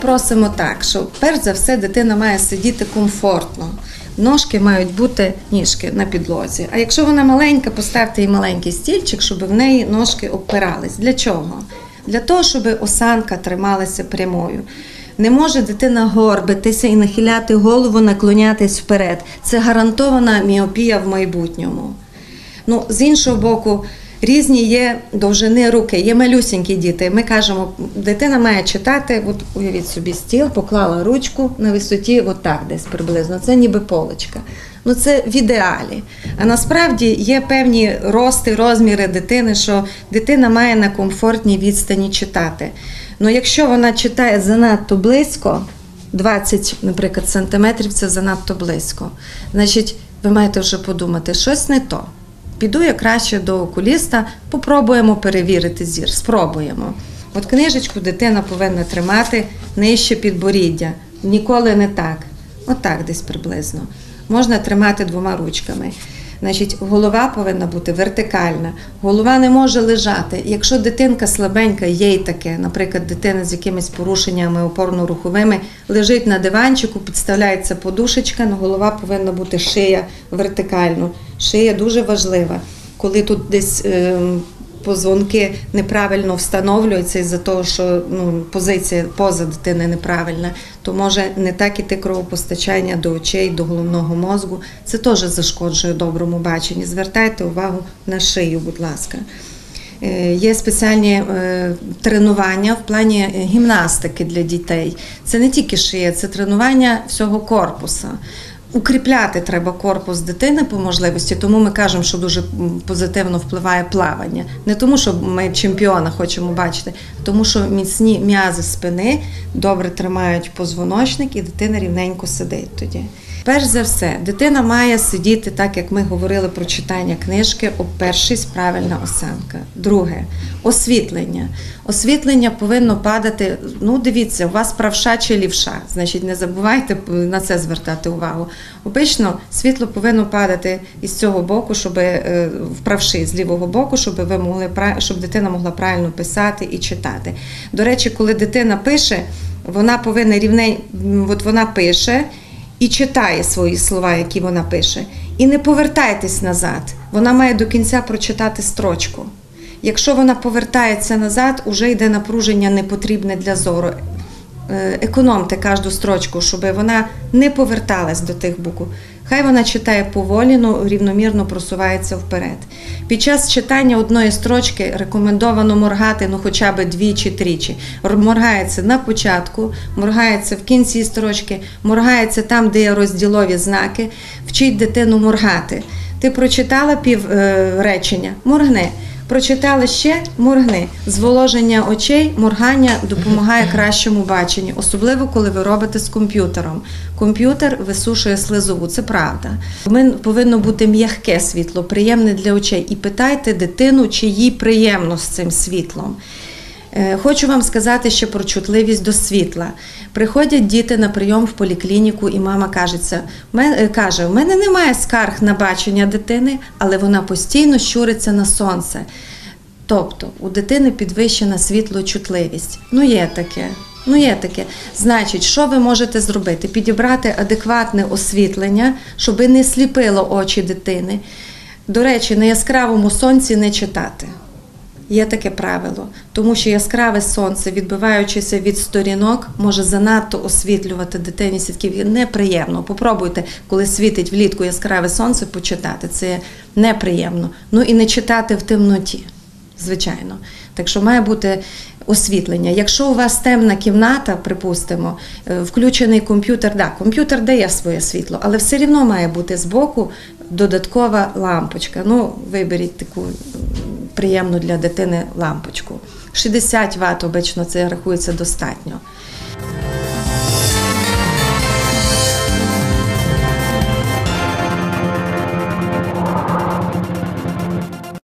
просимо так, що перш за все дитина має сидіти комфортно. Ножки мають бути ніжки на підлозі. А якщо вона маленька, поставте їй маленький стільчик, щоб в неї ножки опирались. Для чого? Для того, щоб осанка трималася прямою. Не може дитина горбитися і нахиляти голову, наклонятись вперед. Це гарантована міопія в майбутньому. Ну, з іншого боку, різні є довжини руки, є малюсінькі діти. Ми кажемо, дитина має читати, от уявіть собі стіл, поклала ручку на висоті, от так десь приблизно. Це ніби полочка. Ну це в ідеалі. А насправді є певні рости, розміри дитини, що дитина має на комфортній відстані читати. Ну якщо вона читає занадто близько, 20, наприклад, сантиметрів це занадто близько. Значить, ви маєте вже подумати, щось не то. Піду я краще до окуліста, попробуємо перевірити зір. Спробуємо. От книжечку дитина повинна тримати нижче підборіддя. Ніколи не так. Отак десь приблизно. Можна тримати двома ручками. Значить, голова повинна бути вертикальна, голова не може лежати. Якщо дитинка слабенька, є й таке, наприклад, дитина з якимись порушеннями опорно-руховими лежить на диванчику, підставляється подушечка, але голова повинна бути шия вертикально. Шия дуже важлива. Коли тут десь е, позвонки неправильно встановлюються із-за того, що ну, позиція поза дитини неправильна, то може не так іти кровопостачання до очей, до головного мозку. Це теж зашкоджує доброму баченні. Звертайте увагу на шию, будь ласка. Е, Є спеціальні е, тренування в плані гімнастики для дітей. Це не тільки шия, це тренування всього корпуса. Укріпляти треба корпус дитини по можливості, тому ми кажемо, що дуже позитивно впливає плавання. Не тому, що ми чемпіона хочемо бачити, а тому що міцні м'язи спини добре тримають позвоночник і дитина рівненько сидить тоді. Перш за все, дитина має сидіти так, як ми говорили про читання книжки, опершись правильна осанка. Друге освітлення. Освітлення повинно падати. Ну, дивіться, у вас правша чи лівша. Значить, не забувайте на це звертати увагу. Обично світло повинно падати із цього боку, щоб е, вправши з лівого боку, щоб ви могли щоб дитина могла правильно писати і читати. До речі, коли дитина пише, вона повинна рівнень, от вона пише і читає свої слова, які вона пише. І не повертайтесь назад. Вона має до кінця прочитати строчку. Якщо вона повертається назад, уже йде напруження непотрібне для зору. Е, Економте кожну строчку, щоб вона не поверталась до тих букв. Хай вона читає поволі, но рівномірно просувається вперед. Під час читання одної строчки рекомендовано моргати ну хоча б двічі тричі. Моргається на початку, моргається в кінці строчки, моргається там, де є розділові знаки. Вчіть дитину моргати. Ти прочитала пів е, речення, моргни. Прочитали ще моргни. Зволоження очей, моргання допомагає кращому баченню, особливо коли ви робите з комп'ютером. Комп'ютер висушує слизову, це правда. Ми повинно бути м'яке світло, приємне для очей. І питайте дитину, чи їй приємно з цим світлом. Е, Хочу вам сказати ще про чутливість до світла. Приходять діти на прийом в поліклініку, і мама кажеться, «Ме- е, каже: у мене немає скарг на бачення дитини, але вона постійно щуриться на сонце. Тобто у дитини підвищена світлочутливість. Ну, є таке. Ну, є таке. Значить, що ви можете зробити? Підібрати адекватне освітлення, щоб не сліпило очі дитини. До речі, на яскравому сонці не читати. Є таке правило, тому що яскраве сонце, відбиваючися від сторінок, може занадто освітлювати дитині сітків. Неприємно. Попробуйте, коли світить влітку яскраве сонце, почитати. Це неприємно. Ну і не читати в темноті, звичайно. Так що має бути освітлення. Якщо у вас темна кімната, припустимо, е, включений комп'ютер, да, комп'ютер дає своє світло, але все рівно має бути збоку додаткова лампочка. Ну, виберіть таку приємну для дитини лампочку. 60 Вт обично це рахується достатньо.